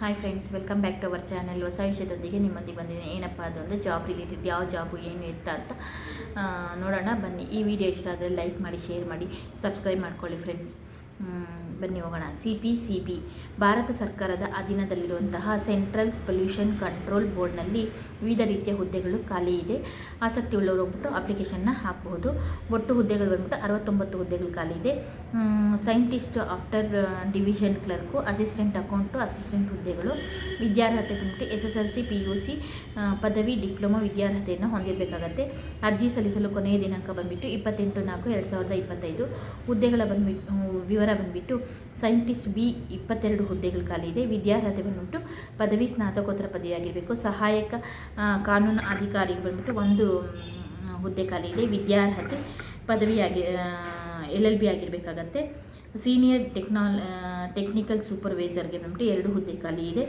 Hi friends welcome back to our channel ಹೊಸ ವಿಷಯದೊಂದಿಗೆ ನಿಮ್ಮೊಂದಿಗೆ ಬಂದಿದ್ದೀನಿ. ಏನಪ್ಪ ಅದು ಒಂದು ಜಾಬ್ ರಿಲೇಟೆಡ್ ಯಾವ ಜಾಬು ಏನು ಇರ್ತ ಅಂತ ನೋಡೋಣ. ಬನ್ನಿ. ಈ ವಿಡಿಯೋ ಇಷ್ಟ ಆದರೆ ಲೈಕ್ ಮಾಡಿ ಶೇರ್ ಮಾಡಿ ಸಬ್ಸ್ಕ್ರೈಬ್ ಮಾಡ್ಕೊಳ್ಳಿ ಫ್ರೆಂಡ್ಸ್ ಬನ್ನಿ ಹೋಗೋಣ. C P C B Bharat ಸರ್ಕಾರದ ಅಧೀನದಲ್ಲಿರುವಂತಹ ಸೆಂಟ್ರಲ್ ಪೊಲ್ಯೂಷನ್ ಕಂಟ್ರೋಲ್ ಬೋರ್ಡ್ನಲ್ಲಿ ವಿವಿಧ ರೀತಿಯ ಹುದ್ದೆಗಳು ಖಾಲಿ ಇದೆ. ಆಸಕ್ತಿ ಉಳ್ಳವರು ಹೋಗ್ಬಿಟ್ಟು ಅಪ್ಲಿಕೇಶನ್ನ ಹಾಕಬಹುದು. ಒಟ್ಟು ಹುದ್ದೆಗಳು ಬಂದ್ಬಿಟ್ಟು ಅರವತ್ತೊಂಬತ್ತು ಹುದ್ದೆಗಳು ಖಾಲಿ ಇದೆ. Scientist after division clerk, assistant account, assistant ಹುದ್ದೆಗಳು, ವಿದ್ಯಾರ್ಹತೆ ಬಂದ್ಬಿಟ್ಟು S S L C P U C ಪದವಿ, ಡಿಪ್ಲೊಮಾ ವಿದ್ಯಾರ್ಹತೆಯನ್ನು ಹೊಂದಿರಬೇಕಾಗತ್ತೆ. ಅರ್ಜಿ ಸಲ್ಲಿಸಲು ಕೊನೆಯ ದಿನಾಂಕ ಬಂದ್ಬಿಟ್ಟು ಇಪ್ಪತ್ತೆಂಟು ನಾಲ್ಕು, ಎರಡು ಸಾವಿರದ ಇಪ್ಪತ್ತೈದು. ಹುದ್ದೆಗಳ ಬಂದ್ಬಿಟ್ಟು ವಿವರ ಬಂದುಬಿಟ್ಟು ಸೈಂಟಿಸ್ಟ್ ಬಿ ಇಪ್ಪತ್ತೆರಡು ಹುದ್ದೆಗಳ ಖಾಲಿ ಇದೆ. ವಿದ್ಯಾರ್ಹತೆ ಬಂದುಬಿಟ್ಟು ಪದವಿ ಸ್ನಾತಕೋತ್ತರ ಪದವಿ ಆಗಿರಬೇಕು ಸಹಾಯಕ ಕಾನೂನು ಅಧಿಕಾರಿಗೆ ಬಂದ್ಬಿಟ್ಟು ಒಂದು ಹುದ್ದೆ ಖಾಲಿ ಇದೆ. ವಿದ್ಯಾರ್ಹತೆ ಪದವಿಯಾಗಿ ಎಲ್ ಎಲ್ ಬಿ ಆಗಿರಬೇಕಾಗತ್ತೆ. ಸೀನಿಯರ್ ಟೆಕ್ನಾಲ್ ಟೆಕ್ನಿಕಲ್ ಸೂಪರ್ವೈಸರ್ಗೆ ಬಂದ್ಬಿಟ್ಟು ಎರಡು ಹುದ್ದೆ ಖಾಲಿ ಇದೆ.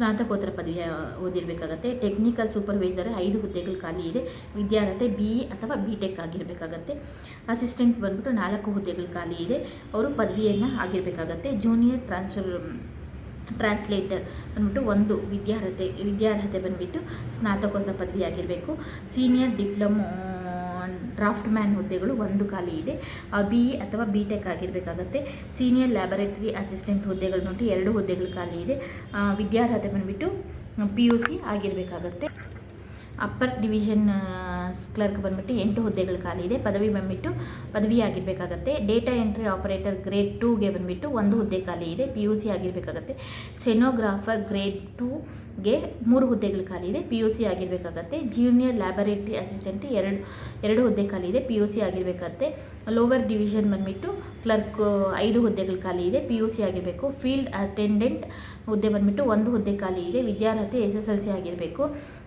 ಸ್ನಾತಕೋತ್ತರ ಪದವಿ ಓದಿರಬೇಕಾಗತ್ತೆ. ಟೆಕ್ನಿಕಲ್ ಸೂಪರ್ವೈಸರ್ ಐದು ಹುದ್ದೆಗಳು ಖಾಲಿ ಇದೆ. ವಿದ್ಯಾರ್ಹತೆ ಬಿ ಇ ಅಥವಾ ಬಿ ಟೆಕ್ ಆಗಿರಬೇಕಾಗತ್ತೆ. ಅಸಿಸ್ಟೆಂಟ್ ಬಂದ್ಬಿಟ್ಟು ನಾಲ್ಕು ಹುದ್ದೆಗಳು ಖಾಲಿ ಇದೆ. ಅವರು ಪದವಿಯನ್ನು ಆಗಿರಬೇಕಾಗತ್ತೆ. ಜೂನಿಯರ್ ಟ್ರಾನ್ಸ್ಫರ್ ಟ್ರಾನ್ಸ್ಲೇಟರ್ ಬಂದ್ಬಿಟ್ಟು ಒಂದು ವಿದ್ಯಾರ್ಹತೆ ವಿದ್ಯಾರ್ಹತೆ ಬಂದುಬಿಟ್ಟು ಸ್ನಾತಕೋತ್ತರ ಪದವಿ ಆಗಿರಬೇಕು. ಸೀನಿಯರ್ ಡಿಪ್ಲೊಮೊ ಡ್ರಾಫ್ಟ್ ಮ್ಯಾನ್ ಹುದ್ದೆಗಳು ಒಂದು ಖಾಲಿ ಇದೆ. ಬಿ ಇ ಅಥವಾ ಬಿ ಟೆಕ್ ಆಗಿರಬೇಕಾಗತ್ತೆ. ಸೀನಿಯರ್ ಲ್ಯಾಬೊರೇಟರಿ ಅಸಿಸ್ಟೆಂಟ್ ಹುದ್ದೆಗಳು ನೋಡಿ ಎರಡು ಹುದ್ದೆಗಳು ಖಾಲಿ ಇದೆ. ವಿದ್ಯಾರ್ಹತೆ ಬಂದುಬಿಟ್ಟು ಪಿ ಯು ಸಿ ಆಗಿರಬೇಕಾಗತ್ತೆ. ಅಪ್ಪರ್ ಡಿವಿಷನ್ ಕ್ಲರ್ಕ್ ಬಂದುಬಿಟ್ಟು ಎಂಟು ಹುದ್ದೆಗಳು ಖಾಲಿ ಇದೆ. ಪದವಿ ಬಂದುಬಿಟ್ಟು ಪದವಿ ಆಗಿರಬೇಕಾಗತ್ತೆ. ಡೇಟಾ ಎಂಟ್ರಿ ಆಪರೇಟರ್ ಗ್ರೇಡ್ ಟೂಗೆ ಬಂದುಬಿಟ್ಟು ಒಂದು ಹುದ್ದೆ ಖಾಲಿ ಇದೆ. ಪಿ ಯು ಸಿ ಆಗಿರಬೇಕಾಗತ್ತೆ. ಸೆನೋಗ್ರಾಫರ್ ಗ್ರೇಡ್ ಟೂಗೆ ಮೂರು ಹುದ್ದೆಗಳು ಖಾಲಿ ಇದೆ. ಪಿ ಯು ಸಿ ಆಗಿರಬೇಕಾಗತ್ತೆ. ಜೂನಿಯರ್ ಲ್ಯಾಬೊರೇಟ್ರಿ ಅಸಿಸ್ಟೆಂಟ್ ಎರಡು ಎರಡು ಹುದ್ದೆ ಖಾಲಿ ಇದೆ. ಪಿ ಯು ಸಿ ಆಗಿರಬೇಕಾಗತ್ತೆ. ಲೋವರ್ ಡಿವಿಷನ್ ಬಂದ್ಬಿಟ್ಟು ಕ್ಲರ್ಕ್ ಐದು ಹುದ್ದೆಗಳು ಖಾಲಿ ಇದೆ. ಪಿ ಯು ಸಿ ಆಗಿರಬೇಕು. ಫೀಲ್ಡ್ ಅಟೆಂಡೆಂಟ್ ಹುದ್ದೆ ಬಂದ್ಬಿಟ್ಟು ಒಂದು ಹುದ್ದೆ ಖಾಲಿ ಇದೆ. ವಿದ್ಯಾರ್ಹತೆ ಎಸ್ ಎಸ್ ಎಲ್ ಸಿ ಆಗಿರಬೇಕು.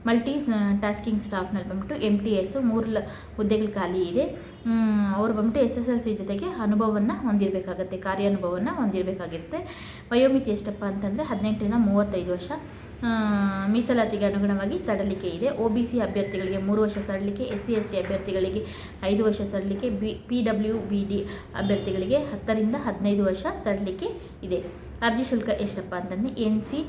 ಮಲ್ಟಿ ಟಾಸ್ಕಿಂಗ್ ಸ್ಟಾಫ್ನಲ್ಲಿ ಬಂದ್ಬಿಟ್ಟು ಎಂ ಟಿ ಎಸ್ ಮೂರು ಹುದ್ದೆಗಳು ಖಾಲಿ ಇದೆ. ಅವರು ಬಂದ್ಬಿಟ್ಟು ಎಸ್ ಎಸ್ ಎಲ್ ಸಿ ಜೊತೆಗೆ ಅನುಭವವನ್ನು ಹೊಂದಿರಬೇಕಾಗತ್ತೆ. ಕಾರ್ಯಾನುಭವವನ್ನು ಹೊಂದಿರಬೇಕಾಗಿರುತ್ತೆ. ವಯೋಮಿತಿ ಎಷ್ಟಪ್ಪ ಅಂತಂದರೆ ಹದಿನೆಂಟರಿಂದ ಮೂವತ್ತೈದು ವರ್ಷ. ಮೀಸಲಾತಿಗೆ ಅನುಗುಣವಾಗಿ ಸಡಲಿಕೆ ಇದೆ. ಒ ಬಿ ಸಿ ಅಭ್ಯರ್ಥಿಗಳಿಗೆ ಮೂರು ವರ್ಷ ಸಡಲಿಕೆ ಎಸ್ ಸಿ ಎಸ್ ಟಿ ಅಭ್ಯರ್ಥಿಗಳಿಗೆ ಐದು ವರ್ಷ ಸಡಲಿಕೆ B P W B D ಅಭ್ಯರ್ಥಿಗಳಿಗೆ ಹತ್ತರಿಂದ ಹದಿನೈದು ವರ್ಷ ಸಡಲಿಕೆ ಇದೆ. ಅರ್ಜಿ ಶುಲ್ಕ ಎಷ್ಟಪ್ಪ ಅಂತಂದರೆ N C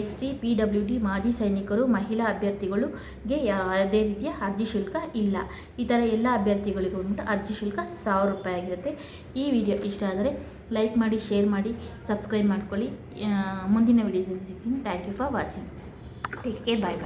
S T P W D ಮಾಜಿ ಸೈನಿಕರು, ಮಹಿಳಾ ಅಭ್ಯರ್ಥಿಗಳಿಗೆ ಯಾವುದೇ ರೀತಿಯ ಅರ್ಜಿ ಶುಲ್ಕ ಇಲ್ಲ. ಈ ಥರ ಎಲ್ಲ ಅಭ್ಯರ್ಥಿಗಳಿಗೂ ಉಂಟು. ಅರ್ಜಿ ಶುಲ್ಕ ಸಾವಿರ ರೂಪಾಯಿ ಆಗಿರುತ್ತೆ. ಈ ವಿಡಿಯೋ ಇಷ್ಟ ಆದರೆ ಲೈಕ್ ಮಾಡಿ ಶೇರ್ ಮಾಡಿ ಸಬ್ಸ್ಕ್ರೈಬ್ ಮಾಡ್ಕೊಳ್ಳಿ. ಮುಂದಿನ ವಿಡಿಯೋಸ್ ಸಿಗ್ತೀನಿ. Thank you for watching take care bye bye